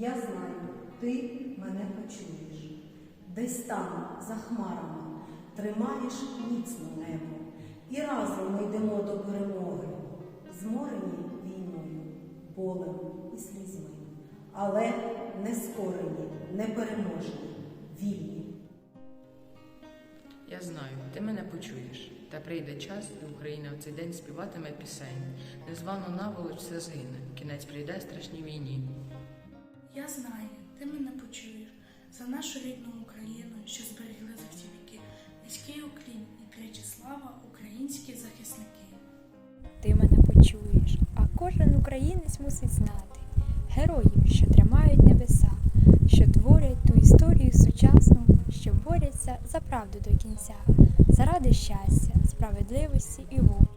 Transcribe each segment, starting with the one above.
Я знаю, ти мене почуєш. Десь там, за хмарами, тримаєш міцно небо. І разом ми йдемо до перемоги, зморені війною, болем і слізьми, але не скорені, не переможні, вільні. Я знаю, ти мене почуєш. Та прийде час, і Україна в цей день співатиме пісень. Незвано наволоч все згине. Кінець прийде страшній війні. Я знаю, ти мене почуєш за нашу рідну Україну, що зберегли за всі віки. Низький уклін і тричі слава українські захисники. Ти мене почуєш, а кожен українець мусить знати героїв, що тримають небеса, що творять ту історію сучасну, що борються за правду до кінця, заради щастя, справедливості і волі.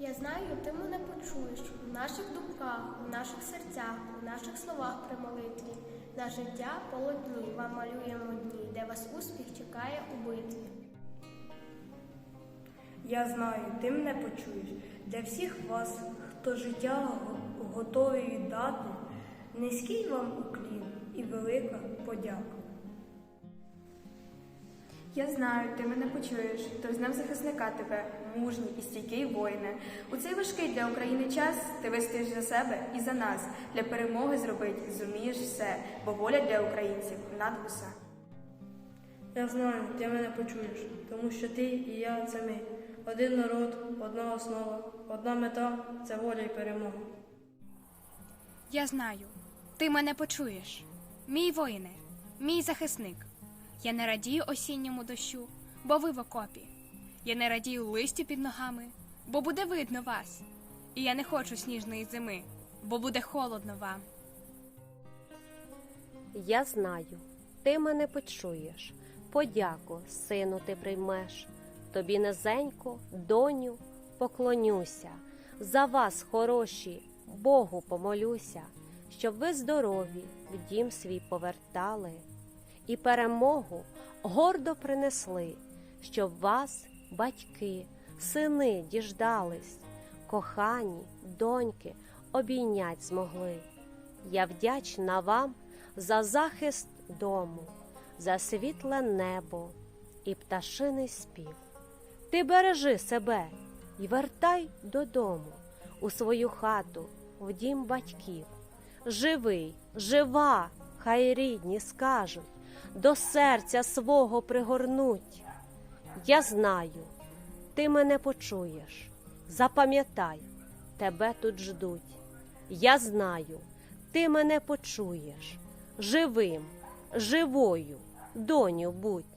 Я знаю, ти мене почуєш наших думках, у наших серцях, у наших словах при молитві. На життя полотні вам малюємо дні, де вас успіх чекає у битві. Я знаю, ти мене почуєш. Для всіх вас, хто життя го- готовий віддати, низький вам уклін і велика подяка. Я знаю, ти мене почуєш, то з Днем захисника тебе, мужній і стійкий воїне. У цей важкий для України час ти вистоїш за себе і за нас. Для перемоги зробить зумієш все, бо воля для українців над усе. Я знаю, ти мене почуєш, тому що ти і я це ми. Один народ, одна основа, одна мета це воля і перемога. Я знаю, ти мене почуєш. Мій воїне, мій захисник. Я не радію осінньому дощу, бо ви в окопі. Я не радію листю під ногами, бо буде видно вас. І я не хочу сніжної зими, бо буде холодно вам. Я знаю, ти мене почуєш, подяку, сину, ти приймеш. Тобі низенько, доню, поклонюся. За вас, хороші, Богу помолюся, щоб ви здорові в дім свій повертали і перемогу гордо принесли, щоб вас, батьки, сини діждались, кохані, доньки обійнять змогли. Я вдячна вам за захист дому, за світле небо і пташиний спів. Ти бережи себе і вертай додому, у свою хату, в дім батьків. Живий, жива, хай рідні скажуть, до серця свого пригорнуть. Я знаю, ти мене почуєш. Запам'ятай, тебе тут ждуть. Я знаю, ти мене почуєш. Живим, живою, доню будь.